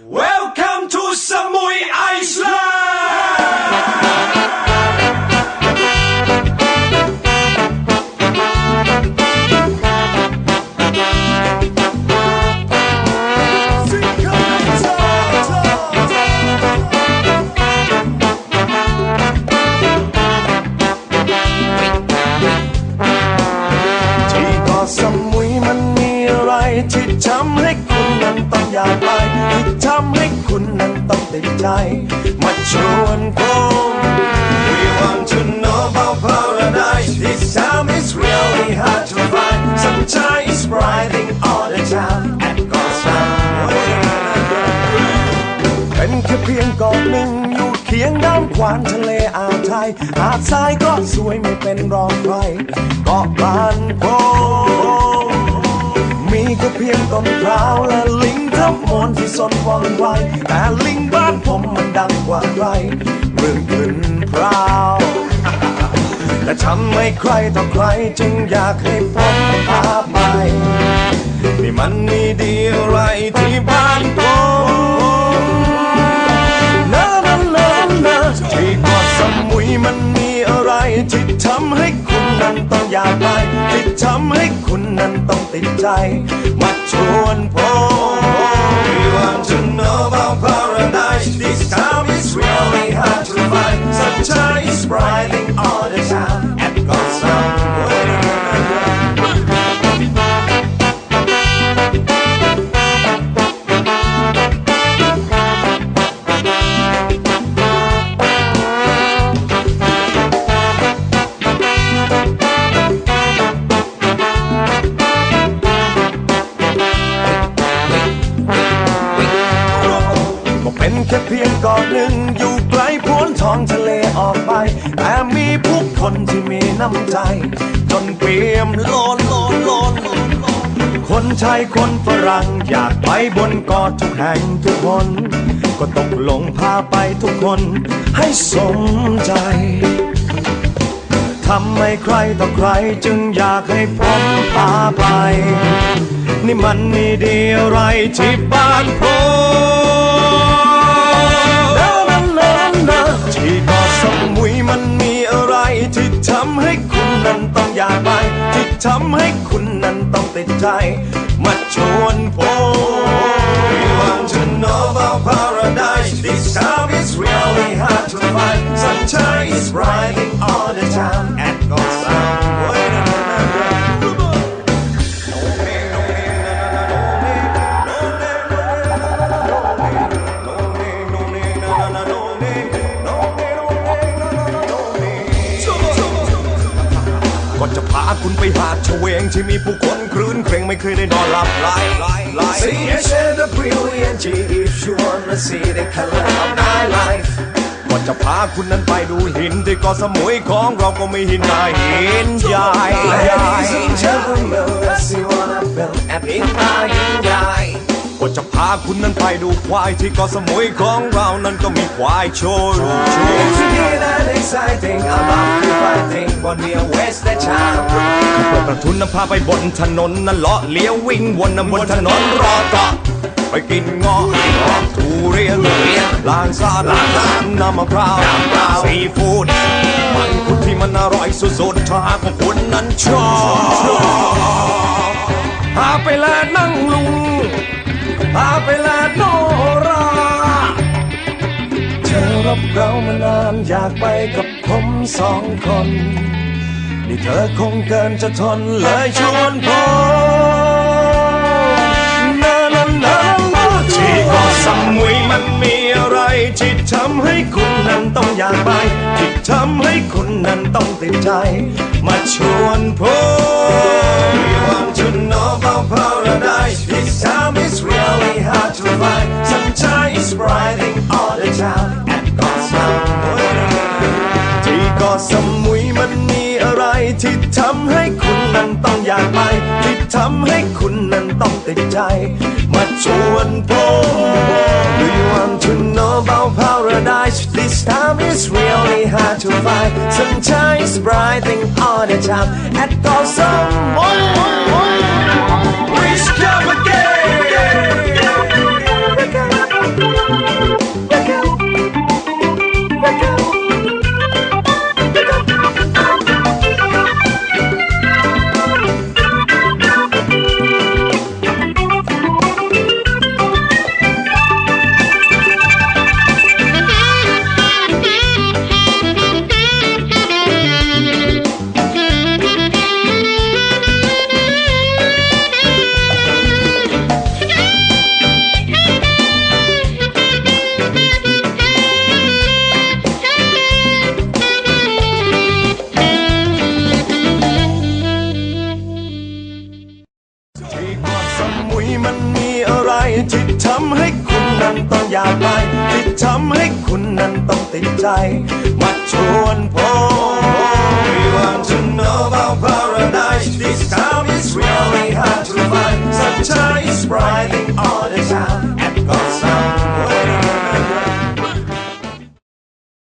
Welcome to Samui Iceland! ต้องติดใจมาชวนผม We want to know about paradise This time is really hard to find Sunshine is brighting all the time at Got Samuy เป็นแค่เพียงเกาะหนึ่งอยู่เคียงน้ำขวานทะเลอ่าวไทยหาดทรายก็สวยไม่เป็นรองใครเกาะบ้านผมมีก็เพียงต้นพร้าวและลิงทั้งมวลที่สนว่องไวแต่ลิงบ้า รเรื่องขึ้นพราวแต่ทำให้ใครต่อใครจึงอยากให้ผมพาไปนี่มันมีดีอะไรที่บ้านผมนานานานาที่เกาะสมุยมันมีอะไรที่ทำให้คุณนั้นต้องอยากไปที่ทำให้คุณนั้นต้องติดใจ มาชวนผม ท้องทะเลออกไป แต่มีผู้คนที่มีน้ำใจ จนเปี่ยมล้นล้นล้นคนไทยคนฝรั่งอยากไปบนเกาะทุกแห่งทุกคน ก็ตกลงพาไปทุกคนให้สมใจทำให้ใครต่อใครจึงอยากให้ผมพาไป นี่มันมีดีอะไรที่บ้านผมำให้คุณนั้นต้องอยากไปที่ทำให้คุณนั้นต้องติดใจ มาชวนผม We want to know about paradise This time is really hard to find Sunshine is bright คุณไปหาดเฉวงที่มีผู้คนครื้นเครงไม่เคยได้นอนหลับไหลไหล See, I share the brilliant if you wanna see the color of nightlife. ก็จะพาคุณนั้นไปดูหินที่เกาะสมุยของเราก็มีหินใหญ่หินใหญ่ Ladies and gentlemen, let's see what I built and in my eye. ก็จะพาคุณนั้นไปดูควายที่เกาะสมุยของเรานั้นก็มีควายโชว์รูโชว์ It's good and exciting, I love you fighting, but we are waste the time. เปิดประทุนนำพาไปบนถนนนั้นเลาะเลี้ยววิ่งวนนำบนถนนรอเกาะไปกินเงาะทุเรียนล้างซาลางน้ำมะพร้าวซีฟู้ดมันคุณที่มันอร่อยสุดๆถ้าหากว่าคุณนั้นชอบพาไปแลนั่งลุงพาไปแลโเรามานานอยากไปกับผมสองคน นี่เธอคงเกินจะทนเลยชวนผมนานานานาที่เกาะสมุยมันมีอะไรที่ทำให้คุณนั้นต้องอยากไปที่ทำให้คุณนั้นต้องติดใจ มาชวนผม สมุยมันมีอะไรที่ทำให้คุณนั้นต้องอยากไป ที่ทำให้คุณนั้นต้องติดใจ มาชวนผม Do you want to know about paradise This time is really hard to find Sunshine is brighting all the time at Got Samuy ้มันมีอะไรที่ทำให้คุณนั้นต้องอยากไปที่ทำให้คุณนั้นต้องติดใจ มาชวนผม We want to know about paradise This time is real